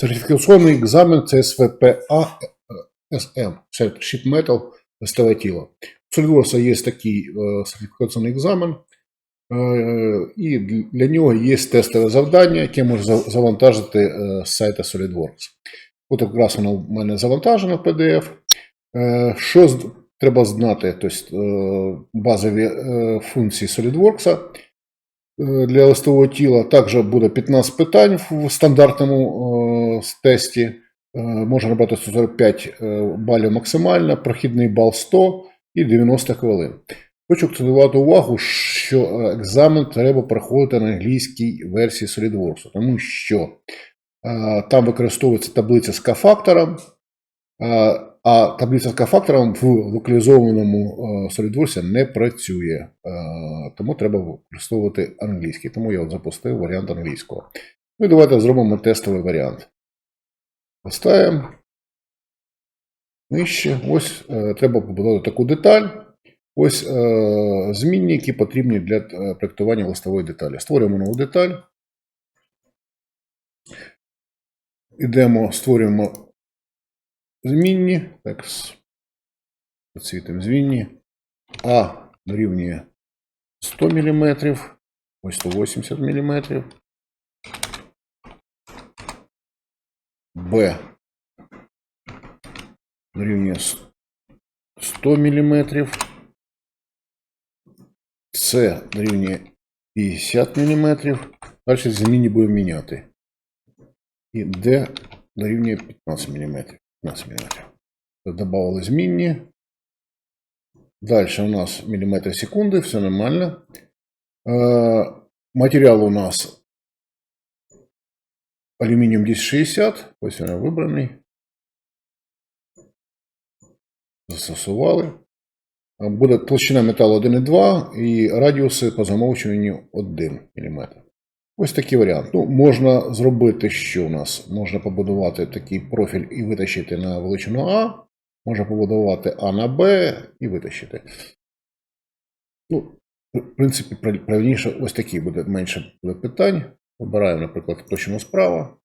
Сертифікаційний екзамен це СВПА СМ, Sheet Metal листове тіло. У SolidWorks є такий е, сертифікаційний екзамен, е, і для нього є тестове завдання, яке може за- завантажити е, з сайта SolidWorks. От якраз воно в мене завантажено в PDF. Що треба знати? Тобто, базові функції SolidWorks для листового тіла. Також буде 15 питань в стандартному е, тесті. Е, Можна набрати 145 е, балів максимально, прохідний бал 100 і 90 хвилин. Хочу акцентувати увагу, що е, екзамен треба проходити на англійській версії SolidWorks, тому що е, там використовується таблиця з К-фактором, е, а таблиця з К-фактором в локалізованому е, SolidWorks не працює. Е, Тому треба використовувати англійський. Тому я запустив варіант англійського. Ну і давайте зробимо тестовий варіант. Поставимо. Нижче. Ось е, треба побудувати таку деталь. Ось е, змінні, які потрібні для е, проєктування листової деталі. Створюємо нову деталь. Ідемо, створюємо змінні. Так, с- підсвітимо змінні. А дорівнює 100 мм. Ось 180 мм. Б дорівнює с- 100 мм. С дорівнює 50 мм. Далі заміні будемо міняти. І Д дорівнює 15 мм. 15 мм. Добавили змінні. Далі у нас міліметри секунди, все нормально. Е, матеріал у нас алюмініум 1060. Ось він вибраний. Застосували. Е, Буде толщина металу 1,2 і радіуси по замовчуванню 1 мм. Ось такий варіант. Ну, можна зробити, що у нас? Можна побудувати такий профіль і витащити на величину А. Можна побудувати А на Б і витащити. Ну, в принципі, правильніше, ось такий буде менше буде питань. Обираємо, наприклад, площину справа.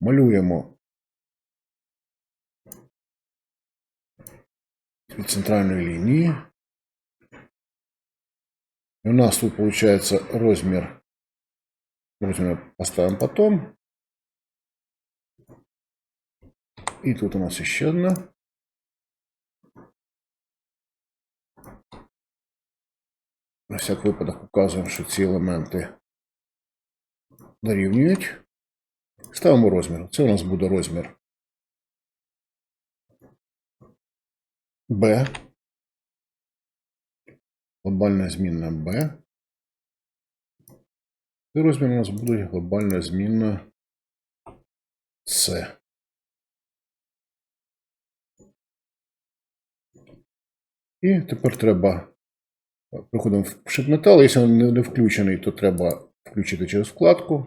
Малюємо від центральної лінії. І у нас тут виходить розмір. Розмір поставимо потом. І тут у нас ще одна. На всяк випадок указуємо, що ці елементи дорівнюють. Ставимо розмір. Це у нас буде розмір B. Глобальна змінна B. І розмір у нас буде глобальна змінна C. І тепер треба. Приходимо в шипметал. Якщо він не- включений, то треба включити через вкладку.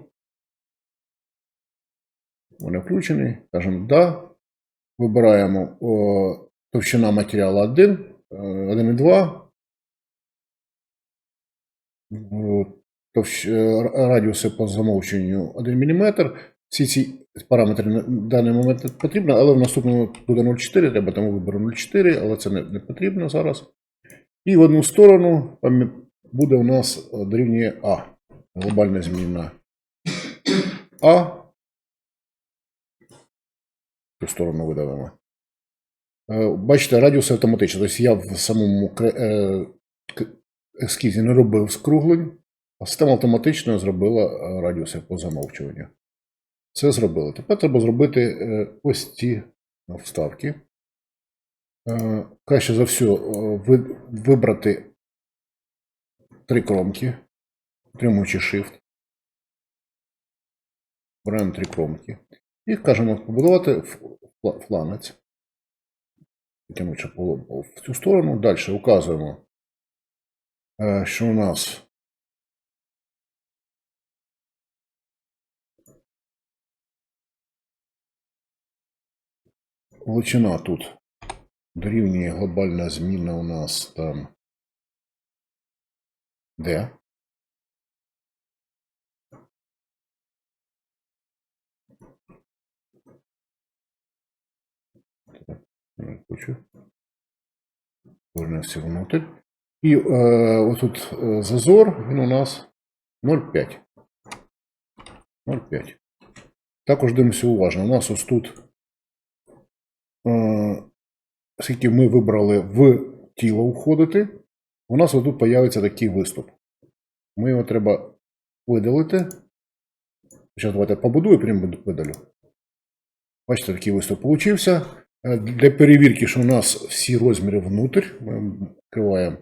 Вони включений. Кажемо да. Вибираємо о, товщина матеріалу 1, е, 1,2. Е, радіуси по замовченню 1 мм. Всі ці параметри на даний момент не потрібно, але в наступному буде 0,4, треба тому виберу 0,4, але це не, не потрібно зараз. І в одну сторону буде у нас е, дорівнює А. Глобальна зміна А. Ту сторону видавимо. Е, Бачите, радіуси автоматично. Тобто я в самому ескізі не робив скруглень, а система автоматично зробила е, радіуси по замовчуванню. Це зробили. Тепер треба зробити е, ось ці вставки. Е, Краще за все вибрати три кромки, тримуючи Shift. Беремо три кромки. І кажемо побудувати фланець. Щоб в цю сторону. Далі указуємо, що у нас величина тут дорівнює глобальна зміна у нас там. Де? Не хочу. Повернемося внутрь. І е, отут е, зазор, він у нас 0,5. 0,5. Також дивимося уважно. У нас ось тут, е, оскільки ми вибрали в тіло входити, у нас отут появиться такий виступ. Ми його треба видалити. Зараз давайте побудую, прямо видалю. Бачите, такий виступ получився. Е, Для перевірки, що у нас всі розміри внутрь, ми відкриваємо,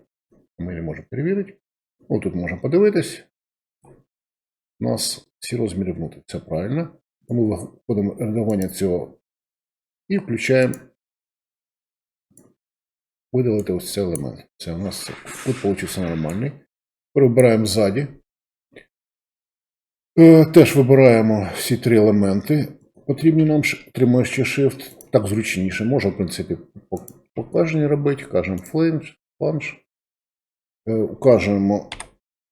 ми не можемо перевірити. Ось тут можемо подивитись. У нас всі розміри внутрі. Це правильно. Тому виходимо редагування цього і включаємо видалити ось цей елемент. Це у нас тут получився нормальний. Перебираємо ззаді. Е, Теж вибираємо всі три елементи. Потрібні нам тримаючи Shift. Так зручніше. Можна, в принципі, по покаженні робити. Кажемо фланж. Е, Укажемо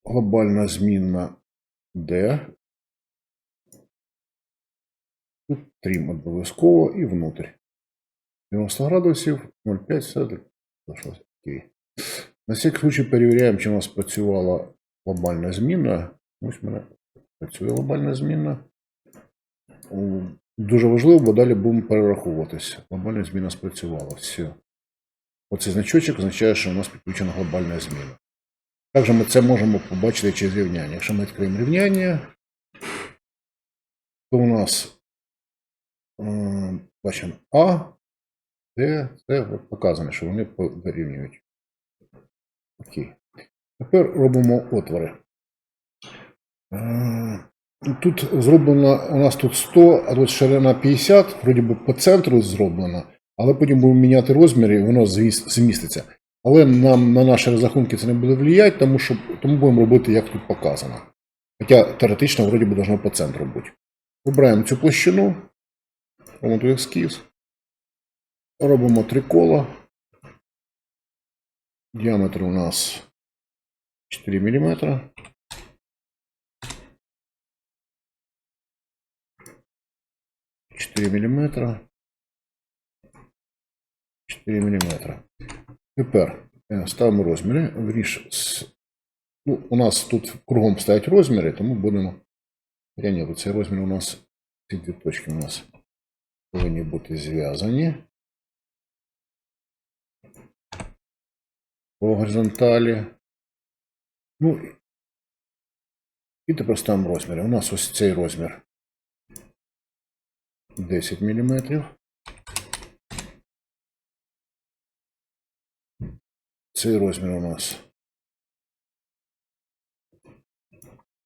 глобальна змінна D. Тут трім обов'язково і внутрь. 90 градусів, 0,5, все залишилось окей. На всякий случай перевіряємо, чи у нас працювала глобальна зміна. Ось в мене працює глобальна зміна. Дуже важливо, бо далі будемо перераховуватися. Глобальна зміна спрацювала. Все. Оцей значочок означає, що у нас підключена глобальна зміна. Також ми це можемо побачити через рівняння. Якщо ми відкриємо рівняння, то у нас е, бачимо А, Д, от показано, що вони дорівнюють. Окей. Тепер робимо отвори. Е, Тут зроблено у нас тут 100, а тут ширина 50, вроді би по центру зроблено, але потім будемо міняти розміри, і воно зміститься. Але нам на наші розрахунки це не буде впливати, тому що тому будемо робити, як тут показано. Хоча теоретично, вроді би, должно по центру бути. Вибираємо цю площину, робимо ескіз, робимо три кола. Діаметр у нас 4 мм. Чотири міліметра. 4 мм. Тепер е, ставимо розміри. Вріж ну, у нас тут кругом стоять розміри, тому будемо. Я ні, цей розмір у нас, ці дві точки у нас повинні бути зв'язані. По горизонталі. Ну, і тепер ставимо розміри. У нас ось цей розмір 10 мм. Цей розмір у нас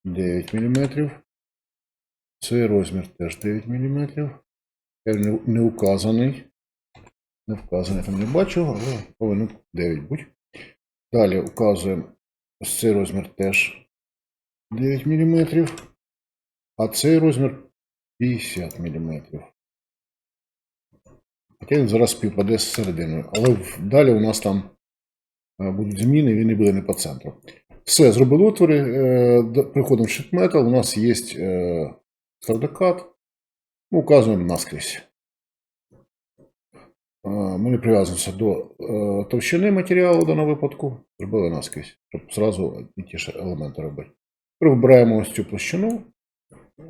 9 мм. Цей розмір теж 9 мм. Не, не указаний. Не вказаний, там не бачу, але повинен 9 бути. Далі указуємо ось цей розмір теж 9 мм. А цей розмір 50 мм. Хоча він зараз співпаде з серединою. Але далі у нас там будуть зміни, він не буде не по центру. Все, зробили отвори. е, Приходимо в Metal, у нас є е, стардокат. Ми указуємо наскрізь. Е, Ми не прив'язуємося до е, товщини матеріалу в даному випадку. Зробили наскрізь, щоб зразу і ті ж елементи робити. Вибираємо ось цю площину.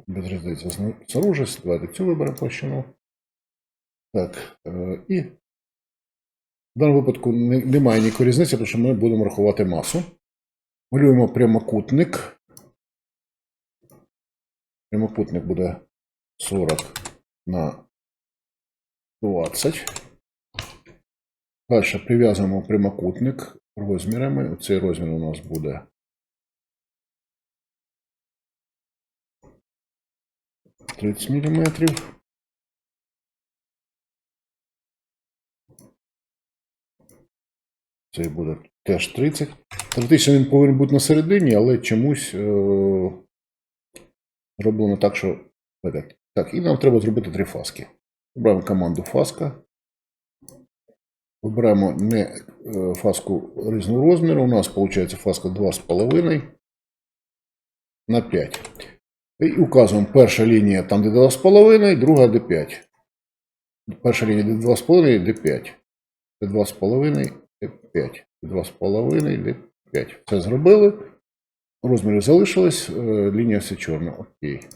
Без різниці снаружи. Давайте цю виберемо площину. Так, е, і в даному випадку немає ніякої різниці, тому що ми будемо рахувати масу. Малюємо прямокутник. Прямокутник буде 40 на 20. Далі прив'язуємо прямокутник розмірами. Цей розмір у нас буде 30 мм. Цей буде теж 30. Теоретично він повинен бути на середині, але чомусь е- зроблено так, що. Так, так, і нам треба зробити три фаски. Вибираємо команду фаска. Вибираємо не е, фаску різного розміру. У нас виходить фаска 2,5 на 5. І указуємо перша лінія там, де 2,5, друга де 5. Перша лінія де 2,5, де 5. Де 2,5, де 5. 2,5, де 5. Все зробили. Розміри залишились, е, лінія все чорна. Окей.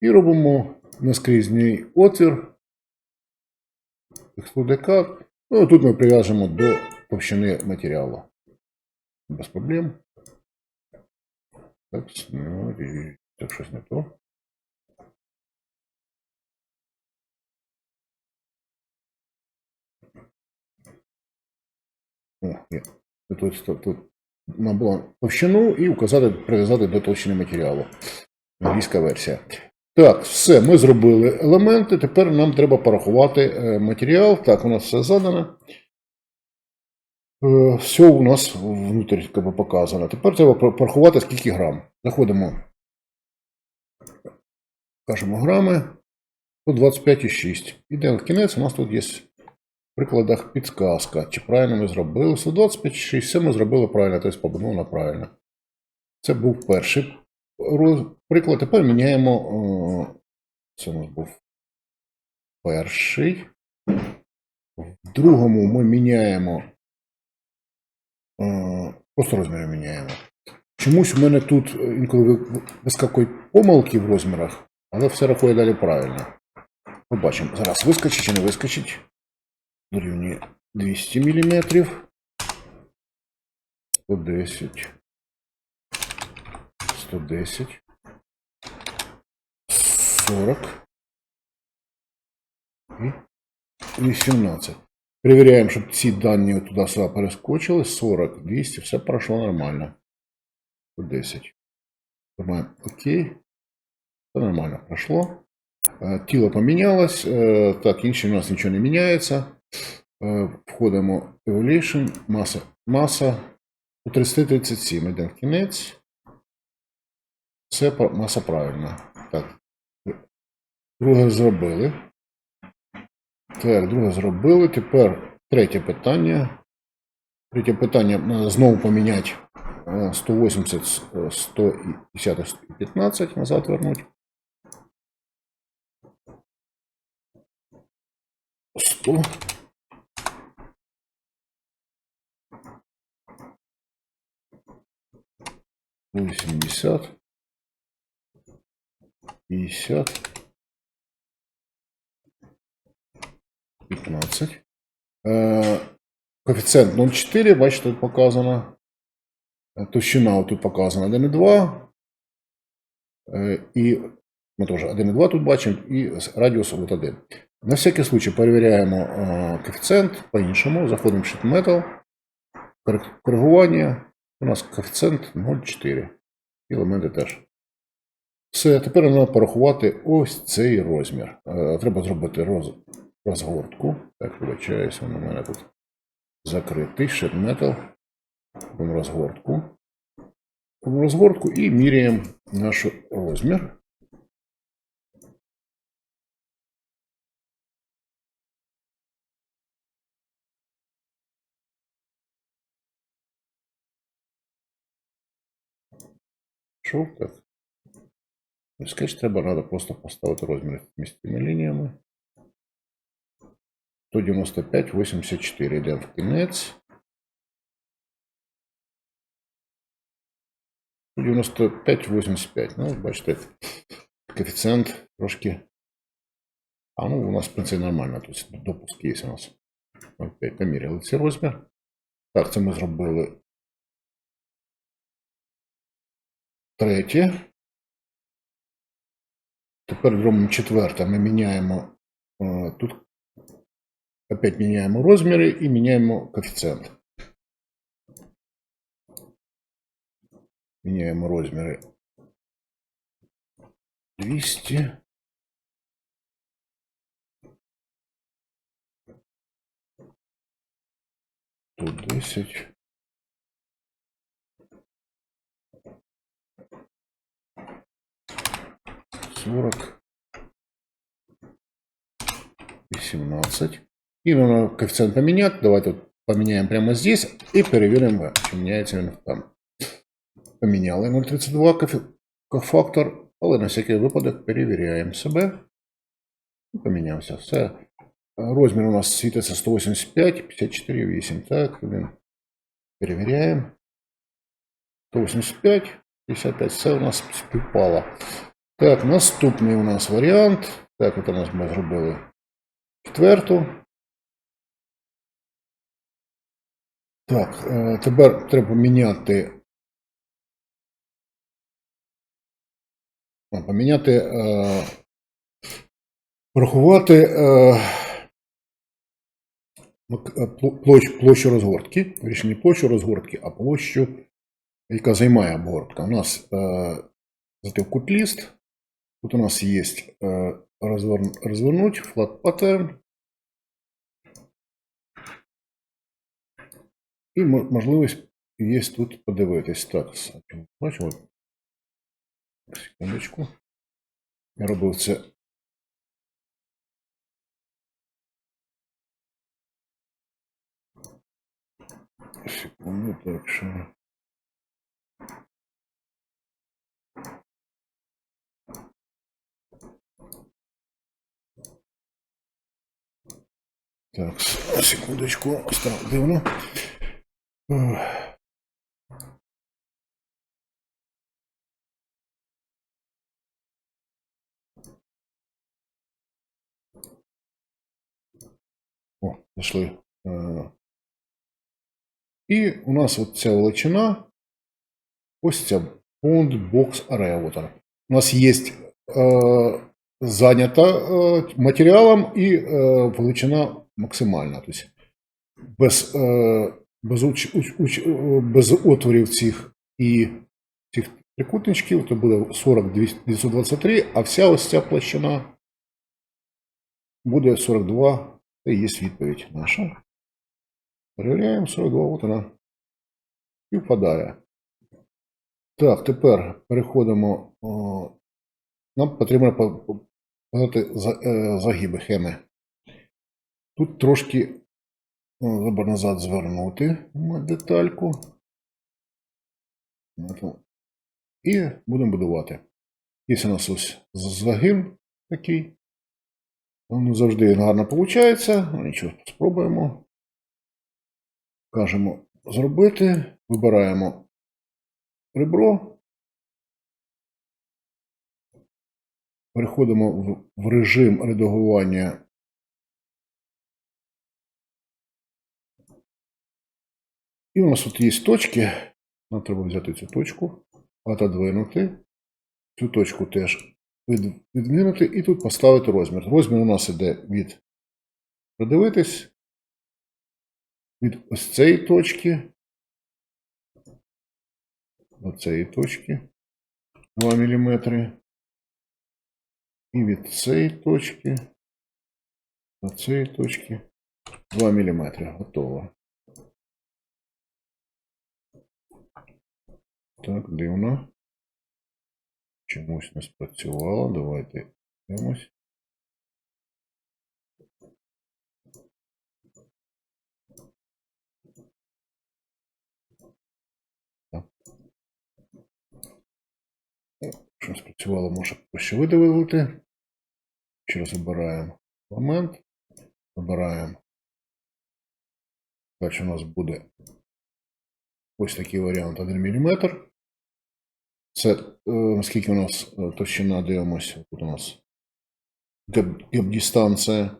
І робимо наскрізній отвір. Експлодекат. Ну, тут ми прив'яжемо до товщини матеріалу. Без проблем. Так, ну, і так щось не то. О, ні. Тут, тут, тут нам було товщину і указати, прив'язати до товщини матеріалу. Англійська версія. Так, все, ми зробили елементи. Тепер нам треба порахувати е, матеріал. Так, у нас все задано. Е, Все у нас внутрі показано. Тепер треба порахувати, скільки грам. Заходимо. Кажемо грами. По 25,6. Ідемо в кінець, у нас тут є прикладах підсказка. Чи правильно ми зробили? 125,6. Все ми зробили правильно, тобто побудовано правильно. Це був перший приклад. Тепер міняємо. е, Це у нас був перший. В другому ми міняємо. е, Просто розміри міняємо. Чомусь у мене тут е, інколи ви- вискакують помилки в розмірах, але все рахує далі правильно. Побачимо. Зараз вискочить чи не вискочить. Дорівнює 200 мм. 110. 110. 40. І 18. Перевіряємо, щоб ці дані туди-сюди перескочили. 40, 200, все пройшло нормально. 110. Нажимаємо ОК. Все нормально пройшло. Е, Тіло помінялось. Е, Так, інше у нас нічого не міняється. Е, Входимо в Evaluation, маса, маса у 3037. Йдемо в кінець. Все маса правильна. Так. Друге зробили. Так, друге зробили. Тепер третє питання. Третє питання знову поміняти е, 180, е, 150, 115 назад вернуть. 100. Восемьдесят. Пятьдесят. Пятнадцать. Е, Коефіцієнт 0,4, бачите, тут показано. Е, Товщина тут показана 1,2. Е, І ми теж 1,2 тут бачимо, і радіус от 1. На всякий случай перевіряємо е, коефіцієнт по-іншому. Заходимо в Sheet Metal. Коригування. У нас коефіцієнт 0,4. І теж. Все, тепер нам порахувати ось цей розмір. Е, Треба зробити роз... розгортку. Так, вибачаюся, він у мене тут закритий Metal. Робимо розгортку. Робимо розгортку і міряємо наш розмір. Що так? Скетч треба, треба просто поставити розмір між цими лініями. 195, 84. Йдемо в кінець. 95, 85. Ну, бачите, коефіцієнт трошки. А ну, у нас, в принципі, нормально. Тут допуск є у нас. 0,5 поміряли цей розмір. Так, це ми зробили третє. Тепер робимо четверте. Ми міняємо е, тут. Опять міняємо розміри і міняємо коефіцієнт. Міняємо розміри 200. Тут 10. Сорок. Вісімнадцать. І надо коефіцієнт поміняти. Давайте поміняємо прямо здесь і перевіримо, чи міняється він там. Поміняли 0,32 кофі- кофактор. Але на всякий випадок перевіряємо себе. І Помінявся. Все. Е, Розмір у нас світиться 185, 54, 8. Так, він. Перевіряємо. 185, 55. Все у нас співпало. Так, наступний у нас варіант. Так, от у нас ми зробили четверту. Так, е, тепер треба міняти. Поміняти. Порахувати е, е, пло- площ, площу розгортки. Не площу розгортки, а площу, яка займає обгортка. У нас затив кутліст. Тут у нас є е, розверн, розвернуть, flat pattern. І мо- можливість є тут подивитись. Так, бачимо. Секундочку. Я робив це. Секунду, так що. Так, с- секундочку, стало дивно. Ех. О, знайшли. Е, І у нас от ця величина. Ось ця Bound Box Area. От вона. У нас є е, зайнята е, матеріалом і е, величина Максимальна. Тобто без, е, без, уч, уч, е, без отворів цих і цих трикутничків, то буде 40 223, а вся ось ця площина буде 42. Це і є відповідь наша. Перевіряємо 42, от вона. І впадає. Так, тепер переходимо. О, нам потрібно по- по- подати за- е, загиби хеми. Тут трошки о, треба назад звернути детальку. І будемо будувати. Є у нас ось загин такий. Ну, завжди гарно виходить. Ну, нічого, спробуємо. Кажемо зробити. Вибираємо ребро. Переходимо в режим редагування. І у нас тут є точки. Нам треба взяти цю точку, отодвинути. Цю точку теж від- відмінити і тут поставити розмір. Розмір у нас іде від подивитись від ось цієї точки до цієї точки 2 мм. І від цієї точки до цієї точки 2 мм. Готово. Так, дивно. Чомусь не спрацювало. Давайте дивимось. Що спрацювало, може ще видавити. Ще раз вибираємо момент. Вибираємо. Далі у нас буде ось такий варіант 1 мм. Це е, у нас е, товщина дивимося. Тут у нас геп-дистанція.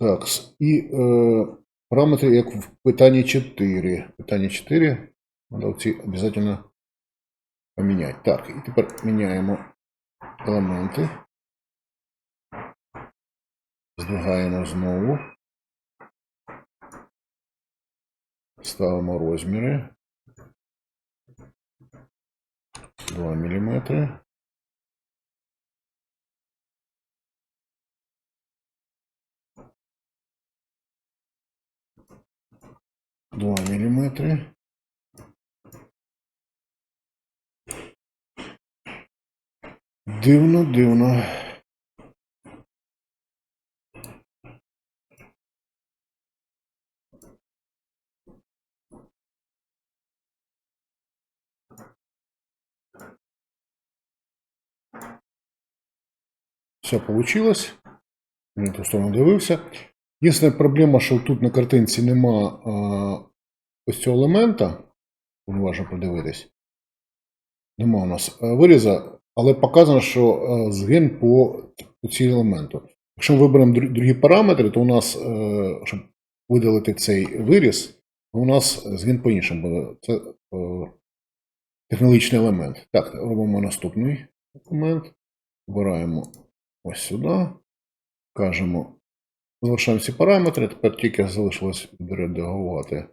Так, і е, параметри, як в питанні 4. Питання 4. Треба ці обов'язково поміняти. Так, і тепер міняємо елементи. Здвигаємо знову. Ставимо розміри. 2 мм. Два миллиметра. Дивно, дивно. Все вийшло. Він ту сторону дивився. Єдина проблема, що тут на картинці нема а, ось цього елемента. Уважно подивитись. Нема у нас е, виріза, але показано, що е, згин по, по цій елементу. Якщо ми виберемо дру- другі параметри, то у нас, е, щоб видалити цей виріз, то у нас згин по-іншому буде. Це технологічний елемент. Так, робимо наступний документ. Вбираємо ось сюди. Кажемо, залишаємо ці параметри. Тепер тільки залишилось відредагувати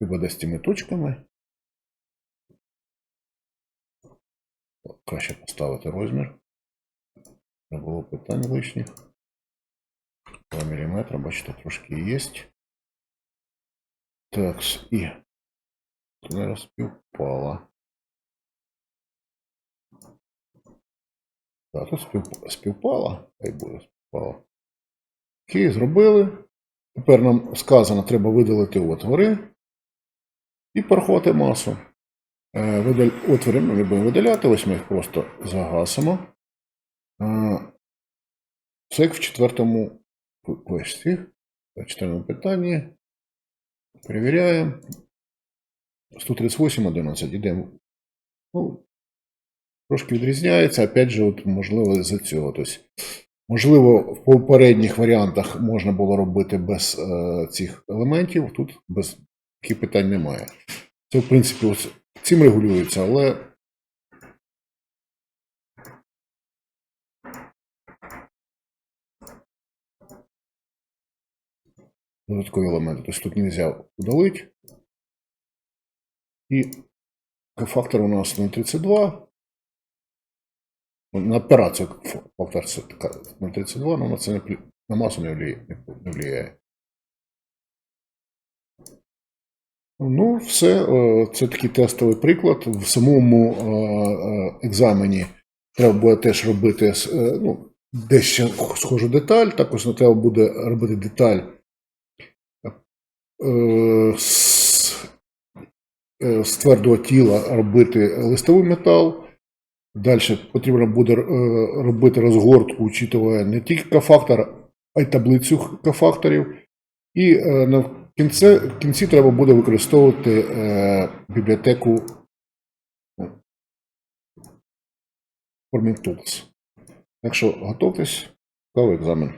виводи з цими точками. Краще поставити розмір. Не було питань лишніх. 2 мм, бачите, трошки є. Так, і зараз співпало. Так, тут спів, співпало. Хай буде. Окей, зробили. Тепер нам сказано, треба видалити отвори і порахувати масу. Е, Отвори ми не будемо видаляти, ось ми їх просто загасимо. Це як в четвертому квесті, в четвертому питанні. Перевіряємо. 138.11. Ідемо. Ну, трошки відрізняється. Опять же, от, можливо, з-за цього. Тобто, можливо, в попередніх варіантах можна було робити без е, цих елементів. Тут без таких питань немає. Це, в принципі, ось цим регулюється, але. Додаткові елементи. Тобто тут не можна удалити. І фактор у нас 0,32. На операцію фактор це 0,32, але на це не плі- на масу не влияє. Не влияє. Ну, все, це такий тестовий приклад. В самому е, е, екзамені треба буде теж робити ну, дещо схожу деталь. Також не треба буде робити деталь е, е, з твердого тіла робити листовий метал. Далі потрібно буде е, робити розгортку, учитывая не тільки К-фактор, а й таблицю К-факторів. І е, на кінці, кінці треба буде використовувати е, бібліотеку ну, Forming Tools. Так що готуйтесь, готовий екзамен.